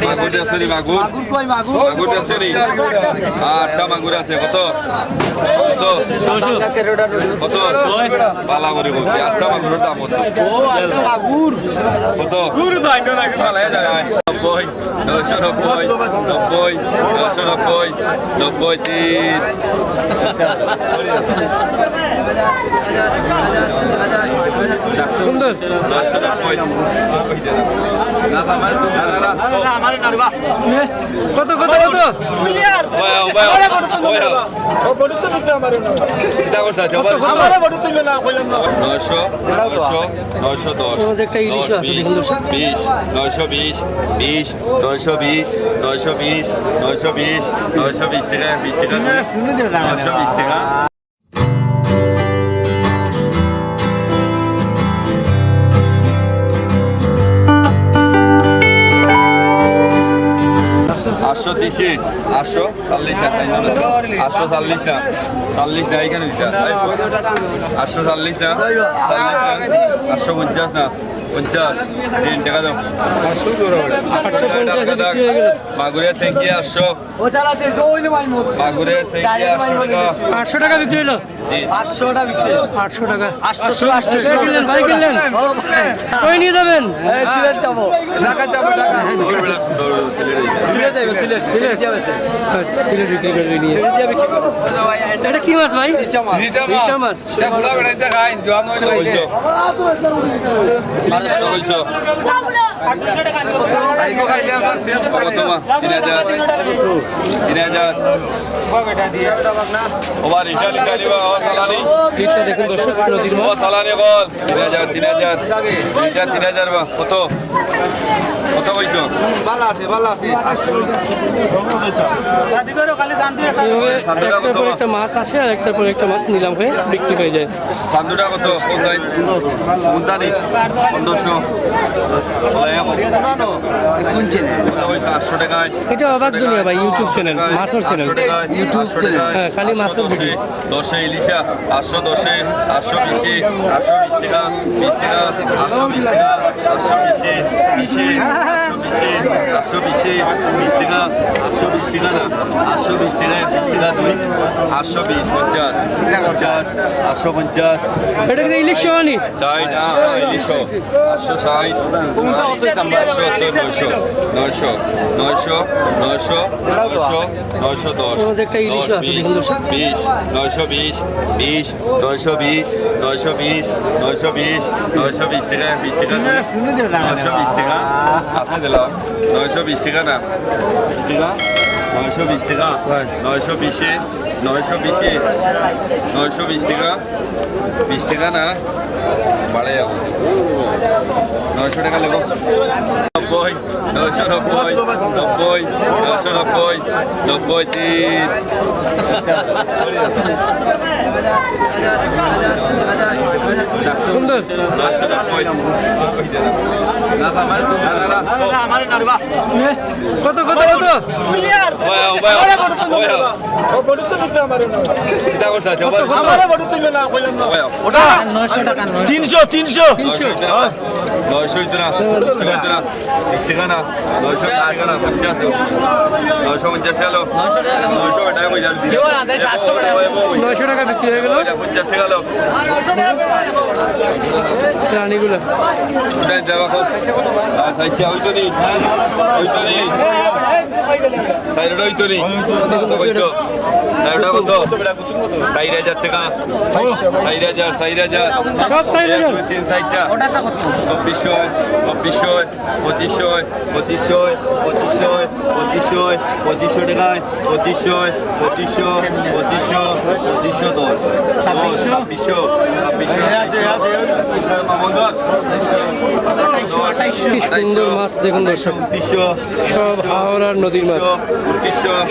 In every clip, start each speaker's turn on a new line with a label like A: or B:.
A: মাগুর আছে নি মাগুর?
B: মাগুর কই মাগুর?
A: মাগুর আছে নি আটটা মাগুর আছে কত? কত? কত? পালা করে বলছি আটটা মাগুরের দাম কত?
B: মাগুর।
A: কত? গুরু তো আইনো না পালা যায় নব্বই নশো নব্বই নব্বই নশো নব্বই নব্বই তিন।
B: সুন্দর
A: নশো নব্বই নয়শো। বিশ বিশ নয়শো বিশ নয়শো বিশ নয়শো বিশ নয়শো বিশ নয়শো বিশ টাকা আটশো তিরিশ, আটশো চল্লিশ আটশো চল্লিশ না চল্লিশ না, এইখানে দিতে আটশো চল্লিশ না চল্লিশ না, আটশো পঞ্চাশ না। পঞ্চাশ তিন টাকা
B: আটশো বিক্রি হয়ে গেল।
A: মাগুরের সেঙ্কি আটশো। মাগুরের সেঙ্কি আটশো টাকা।
B: আটশো টাকা বিক্রি হলো?
A: জি।
B: আটশো টাকা। কে কিনলেন ভাই কিনলেন? কই নিয়ে যাবেন?
A: দৌড়বেলা সুন্দর ছেলে রে।
B: সিলেট আচ্ছা, সিলেট বিক্রি করবে নিয়ে। এটা কি মাছ ভাই? রিচা মাছ।
A: বলছো বলছো কত মা তিন হাজার তিন হাজার
B: দেখুন দর্শক
A: তিন হাজার তিন হাজার তিন হাজার তিন কত কত কইছো?
B: এভাবে একটার পর একটা মাছ আসে আর একটার পর একটা মাছ নিলাম হয়ে বিক্রি হয়ে যায়।
A: সান্দুটা কত? কোন সাইড মুন্তানি পনেরোশো
B: এটা অবাক দুনিয়া ভাই ইউটিউব চ্যানেল মাছের চ্যানেল
A: ইউটিউব চ্যানেল
B: হ্যাঁ, খালি মাছের ভিডিও।
A: দশে ইলিশা আটশো দশে আটশো বিশে আটশো বিশ টাকা বিশ টাকা আটশো বিশ টাকা আটশো বিশে বিশে। আটশো বিশে আটশো বিশে টাকা আটশো বিশ টাকা না আটশো বিশ টাকা টাকা দুই আটশো বিশ পঞ্চাশ পঞ্চাশ আটশো পঞ্চাশ।
B: এটা কিন্তু ইলিশ সমানি
A: ষাট হ্যাঁ হ্যাঁ ইলিশো আটশো ষাট আটশো সত্তর নয়শো নয়শো নয়শো নয়শো নয়শো নয়শো দশ। বিশ নয়শো বিশ বিশ নয়শো বিশ নয়শো বিশ নয়শো বিশ নয়শো বিশ টাকা বিশ টাকা নয়শো বিশ টাকা। আপনি দিলাম। নয়শো বিশ টাকা না। বিশ টাকা। নয়শো বিশ টাকা। নয়শো বিশে নয়শো বিশে নয়শো বিশ টাকা। বিশ টাকা না বাড়ে যাব। নয়শো টাকা লেগো নব্বই নয়শো নব্বই নব্বই নয়শো নব্বই নব্বই তিন।
B: সুন্দর কত কত কত
C: তিনশো তিনশো
A: নয়শো হইতো না বিশ টাকা হইতো না বিশ টাকা না নয়শো বিশ টাকা না পঞ্চাশ নয়শো পঞ্চাশ টাকা। নয়শো টাকা
B: নয়শো টাকা বিক্রি হয়ে গেল।
A: পঞ্চাশ টাকা লো
B: রানীগুলো
A: ওটাই দেওয়া হোক সাইডটা হইতো নি? হইতো নি? সাইডটা হইতো নি? কত কইছো সাইডটা কত? চার হাজার টাকা। চার হাজার চার হাজার। তিন সাইডটা চব্বিশশো পঁচিশশো পঁচিশশো পঁচিশশো পঁচিশশো পঁচিশশো পঁচিশশো টাকায় পঁচিশশো পঁচিশশো পঁচিশশো পঁচিশশো দশ। ছাব্বিশশো? ছাব্বিশশো ছাব্বিশশো মামন্দর
B: কি সুন্দর মাছ দেখুন দর্শক। সব হাওড়ার নদীর মাছ।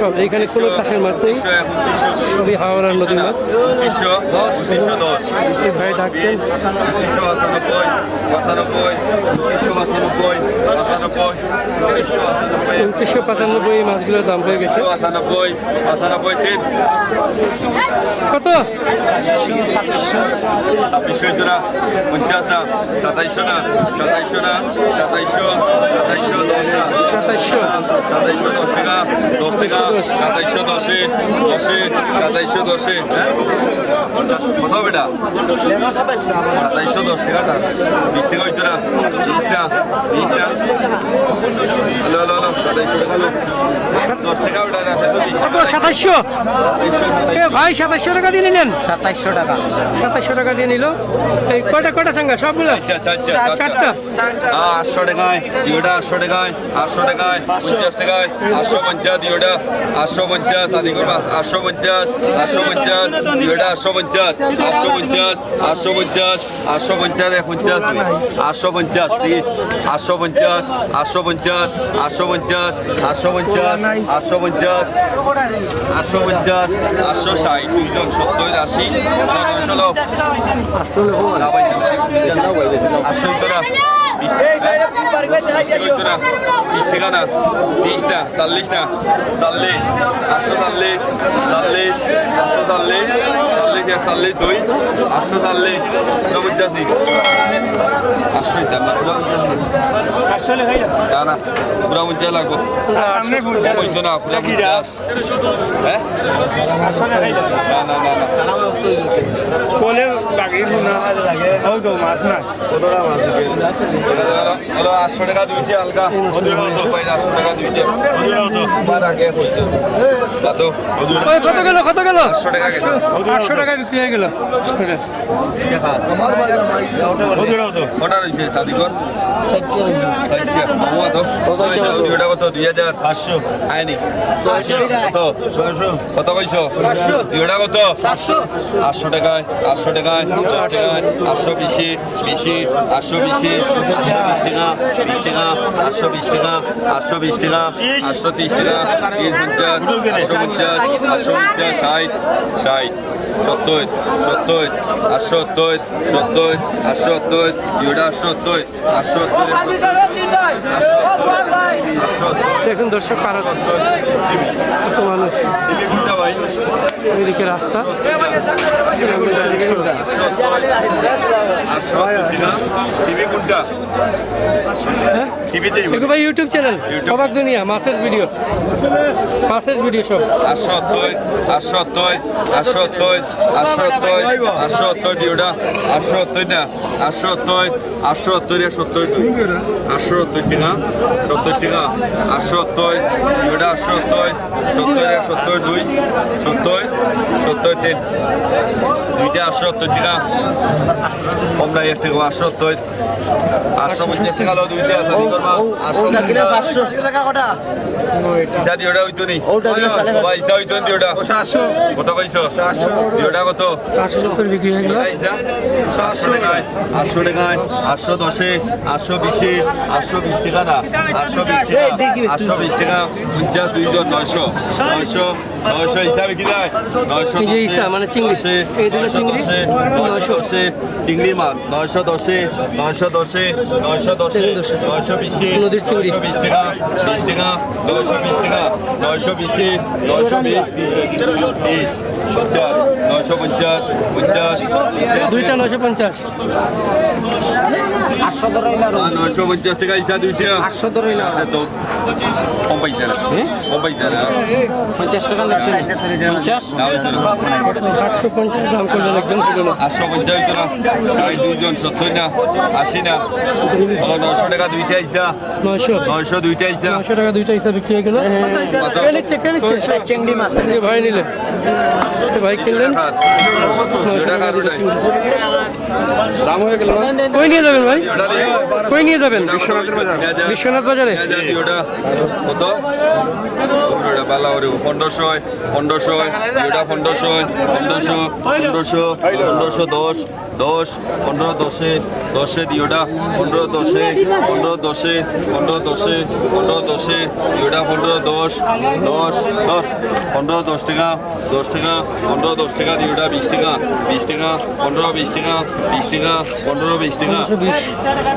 B: সব এইখানে কোনো চাষের মাছ নেই। সবই হাওড়ার নদীর মাছ।
A: উনত্রিশশো উনত্রিশশো দশ।
B: এই ভাই ডাকছেন।
A: পঁচানব্বই
B: উনত্রিশশো এই মাছগুলোর দাম হয়ে গেছে। কত?
A: ছাব্বিশশো না পঞ্চাশ না সাতাইশশো না সাতাইশশো না। সাতাইশশো সাতাইশশো দশ টাকা দশ টাকা সাতাইশশো দশে দশে সাতাইশশো দশে হ্যাঁ কত বেটা সাতাইশশো দশ টাকাটা বিশ টাকা হইতো না। বিশ না বিশ না হলো হলো হলো। সাতাইশশো টাকা হলো। দশ টাকা না
B: কত সাতাইশশো? ভাই সাতাইশশো টাকা দিয়ে নিলেন?
C: সাতাইশশো টাকা।
B: সাতাইশশো টাকা দিয়ে নিল? এই কয়টা কয়টা সাঙ্গা সবগুলো?
A: চারটা আটশো টাকায়। আটশো টাকায়। আটশো টাকায়। পঞ্চাশ টাকায়। আটশো পঞ্চাশ আটশো পঞ্চাশ আদি করবা। আটশো পঞ্চাশ আটশো পঞ্চাশ আটশো পঞ্চাশ। আটশো পঞ্চাশ আটশো পঞ্চাশ আটশো পঞ্চাশ এক পঞ্চাশ দুই আটশো পঞ্চাশ তিন আটশো পঞ্চাশ আটশো পঞ্চাশ আটশো পঞ্চাশ আটশো পঞ্চাশ আটশো পঞ্চাশ আটশো পঞ্চাশ আটশো ষাট দুইজন সত্তর আশি লোক আটশো তোরা বিশ টাকা না বিশ না চল্লিশ না চল্লিশ আটশো চল্লিশ চল্লিশ আটশো চল্লিশ এক চল্লিশ দুই আটশো চল্লিশ উনপঞ্চাশ নি আটশো দাম না না না পুরা পঞ্চাশ লাগবো। বুঝতো না পুরা পঞ্চাশ হ্যাঁ? না না না না।
C: চলে বাকি লাগে। মাছ না। কতটা মাছ
A: হলো আটশো টাকা দুইটি আলগা। আটশো টাকা দুইটি আগে হয়েছে কত
B: কত গেল কত গেল?
A: আটশো টাকা গেছে।
B: আটশো টাকা বিক্রি হয়ে গেল?
A: কত? কইছো? দুইটা কত? আটশো টাকায় আটশো টাকায় টাকায় আটশো বিশি বিশি আটশো বিশি আটশো বিশ টাকা বিশ টাকা আটশো বিশ টাকা আটশো বিশ টাকা আটশো তিরিশ টাকা তিরিশ পঞ্চাশ আটশো পঞ্চাশ আটশো পঞ্চাশ ষাট ষাট। সত্তর সত্তর আটশো সত্তর সত্তর আটশো সত্তর দুইটা সত্তর আটশো সত্তর
B: দেখুন দর্শক কত মানুষ? এদিকে রাস্তা। ভাই ইউটিউব চ্যানেল অবাক দুনিয়া মাছের ভিডিও মাছের ভিডিও সব।
A: আটশোত্তর আটশোত্তর দিওটা আটশোত্তর না। আটশোত্তর আটশোত্তর সত্তর দুই। আটশোত্তর টাকা সত্তর টাকা। আটশোত্তর দিওটা আটশোত্তর সত্তর এক সত্তর দুই। সত্তর সত্তর তিন। দুইটা আটশোত্তর টাকা। আমরা এক টাকা আটশোত্তর আটশো পঞ্চাশ টাকা হলো দুইটা আটশো
C: টাকা কটা?
A: ইসা দিওটা হইতো নি। বাবা ইসা হইতো নি দিওটা কত কইছো? দিওটা কত?
B: আটশো সত্তর বিক্রি হয়ে গেল।
A: আটশো টাকায় আটশো দশে আটশো বিশে আটশো বিশ টাকা না আটশো বিশ টাকা আটশো বিশ টাকা পঞ্চাশ দুই ছয়শো নয়শো নয়শো নয়শো হিসাবে কি যায় নয়শো
B: এই যে ইসা, মানে চিংড়ি। এই দুটো চিংড়ি,
A: নয়শো দশে চিংড়ি মাছ। নয়শো দশে নয়শো দশে নয়শো দশে নয়শো বিশে
B: নদীর চিংড়ি।
A: বিশ টাকা বিশ টাকা নয়শো বিশ টাকা নয়শো বিশে নয়শো বিশ বিশ পঞ্চাশ নয়শো পঞ্চাশ পঞ্চাশ
B: দুইটা নশো পঞ্চাশ।
A: নয়শো পঞ্চাশ টাকা ইসা দুইটা
C: আটশো ধরে
A: কম পাইছে না। কম পাইছে না।
C: পঞ্চাশ টাকা
B: আটশো পঞ্চাশ দাম করলেন একজন ছিল না
A: আটশো পঞ্চাশ না ষাট দুইজন সত্তর না আশি না নয়শো টাকা দুইটা ইসা
B: নয়শো
A: নয়শো দুইটা ইসা
B: নয়শো টাকা দুইটা হিসাব বিক্রি হয়ে। গেল কে নিচ্ছে কে নিচ্ছে
C: চিংড়ি মাছ
B: ভাই কিনলেন
A: দুটাই
B: কই নিয়ে যাবেন ভাই কই নিয়ে যাবেন বিশ্বনাথ বাজারে
A: কত ভালো পনেরোশো পনেরোশো ওটা পনেরোশো পনেরোশো পনেরোশো পনেরোশো দশ দশ পনেরো দশে দশে দিওটা পনেরো দশে পনেরো দশে পনেরো দশে পনেরো দশে দিওটা পনেরো দশ দশ দশ পনেরো দশ টাকা দশ টাকা পনেরো দশ টাকা দুইটা বিশ টাকা বিশ টাকা পনেরো বিশ টাকা বিশ টাকা পনেরো বিশ টাকা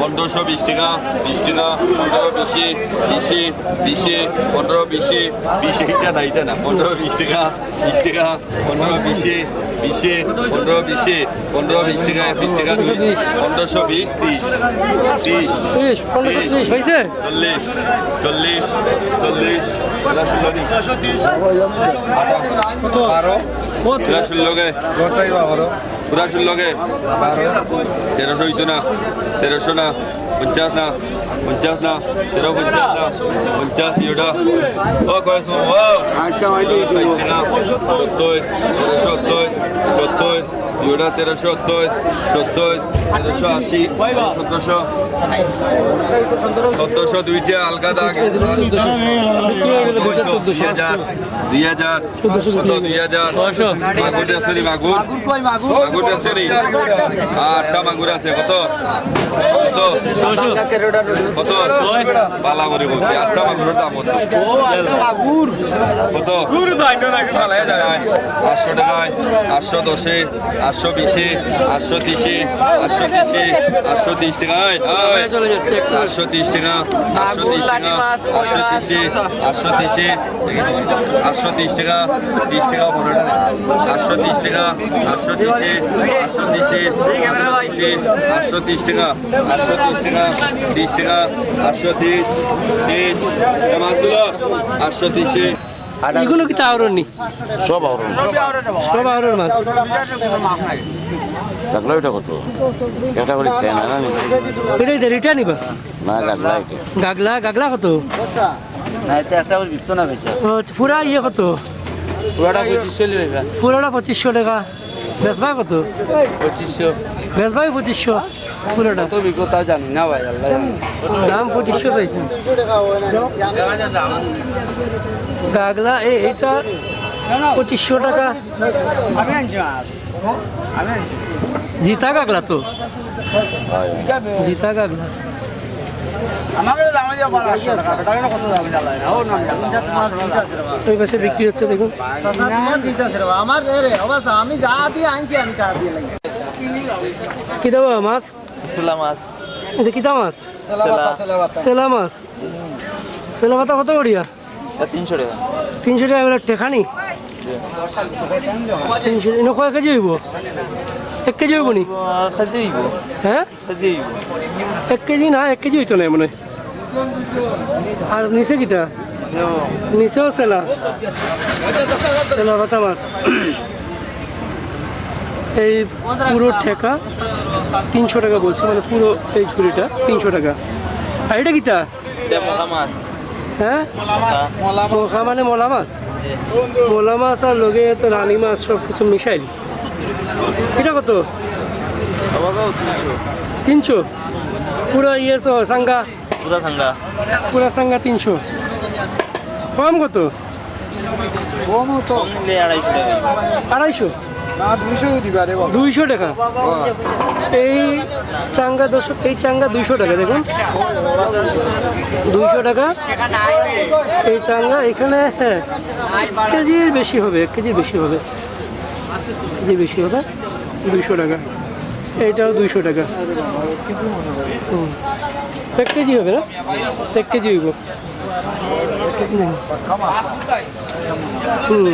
B: পনেরোশো বিশ।
A: টাকা বিশ টাকা পনেরো বিশে বিশে বিশে পনেরো বিশে বিশে এটা না এটা না পনেরো বিশ টাকা বিশ টাকা পনেরো বিশে বিশে পনেরো বিশে পনেরো বিশ টাকা বিশ টাকা পনেরোশো বিশ ত্রিশ ত্রিশ
B: ত্রিশ
A: চল্লিশ চল্লিশ চল্লিশ নি। এরা ষোলো গে পুরা লগে তেরোশো হইতো না তেরোশো না পঞ্চাশ না পঞ্চাশ না তেরো পঞ্চাশ না পঞ্চাশ ইয়োটা ও কয়েছো ও। সত্তর সত্তর সত্তর। ইউটা তেরোশো সত্তর সত্তর তেরোশো আশি সতেরোশো চোদ্দশো দুইটা আলগা দাগ দুই হাজার দুই হাজার মাগুর নি মাগুর মাগুর। নি আটটা মাগুর আছে কত? কত? কত? পালা করে বলছি। আটটা মাগুরের দাম কত? কত? আটশো টাকায়। আটশো দশে। আটশো বিশে আটশো তিরিশে আটশো তিরিশে আটশো তিরিশ
B: একশো
A: আটশো তিরিশ টাকা আটশো তিরিশ টাকা আটশো তিরিশে আটশো তিরিশে আটশো তিরিশ টাকা তিরিশ টাকা পনেরো টাকা আটশো তিরিশ টাকা আটশো তিরিশে আটশো তিরিশে আটশো তিরিশ টাকা আটশো তিরিশ টাকা তিরিশ টাকা আটশো তিরিশ তিরিশ আটশো তিরিশে।
B: এগুলো কি তাওরন নি
D: সব আওরণ।
B: সব আওরন মাছ।
D: গাগলা এটা কত? একটা করে চেন না নি
B: এটাই তো রিটার্ন নিবা
D: না গাগলা এটা।
B: গাগলা গাগলা কত?
E: না এতে একটা করে বিকতো না বেচা।
B: পুরা ইয়ে কত?
E: পুরোটা পঁচিশশো নেবে
B: পুরোটা পঁচিশশো টাকা। বেচবা কত?
E: পঁচিশশো।
B: বেচবাই পঁচিশশো পুরোটা।
E: কত বিকো জানি না ভাই আল্লাহ।
B: দাম পঁচিশশো চাইছে গাগলা এটা পঁচিশশো টাকা। জিতা গাগলা তো? জিতা গাগলা। ওই পাশে বিক্রি হচ্ছে দেখুন।
F: আমি যা দিয়ে আনছি আমি তা দিয়ে
B: কি দেবো মাছ?
F: সেলা মাছ
B: এটা কিতা মাছ।
F: সেলা
B: মাছ? সেলা পাতা কত করিয়া
F: তিনশো টাকা।
B: তিনশো টাকা এগুলো টেখানি? তিনশো এনে কয় কেজি হইব? এক কেজি হইব নি?
F: হইব।
B: হ্যাঁ?
F: হইব।
B: এক কেজি না এক কেজি হইতো না মনে আর নিচে কিটা? নিচেও। সেলা সেলা পাতা মাছ। এই পুরো ঠেকা তিনশো টাকা বলছে মানে পুরো এই ঝুড়িটা তিনশো টাকা। আর এটা
F: মলা মাছ।
B: হ্যাঁ? মোখা মানে মলা মাছ? মলা মাছ আর লগে তো রানী মাছ সব কিছু মিশাইল। এটা কত?
F: তিনশো।
B: পুরো ইয়ে সাঙ্গা?
F: পুরা সাঙ্গা।
B: পুরা সাঙ্গা তিনশো। কম কত?
F: কম আড়াইশো
B: আড়াইশো।
F: দুইশো
B: টাকা? এই চাঙ্গা দশ এই চাঙ্গা দুইশো টাকা, দেখুন। দুইশো টাকা। এই চাঙ্গা এখানে হ্যাঁ কেজির বেশি হবে এক কেজির বেশি হবে। কেজি বেশি হবে, দুইশো টাকা। এইটাও দুইশো টাকা। এক কেজি হবে না? এক কেজি হইব। হুম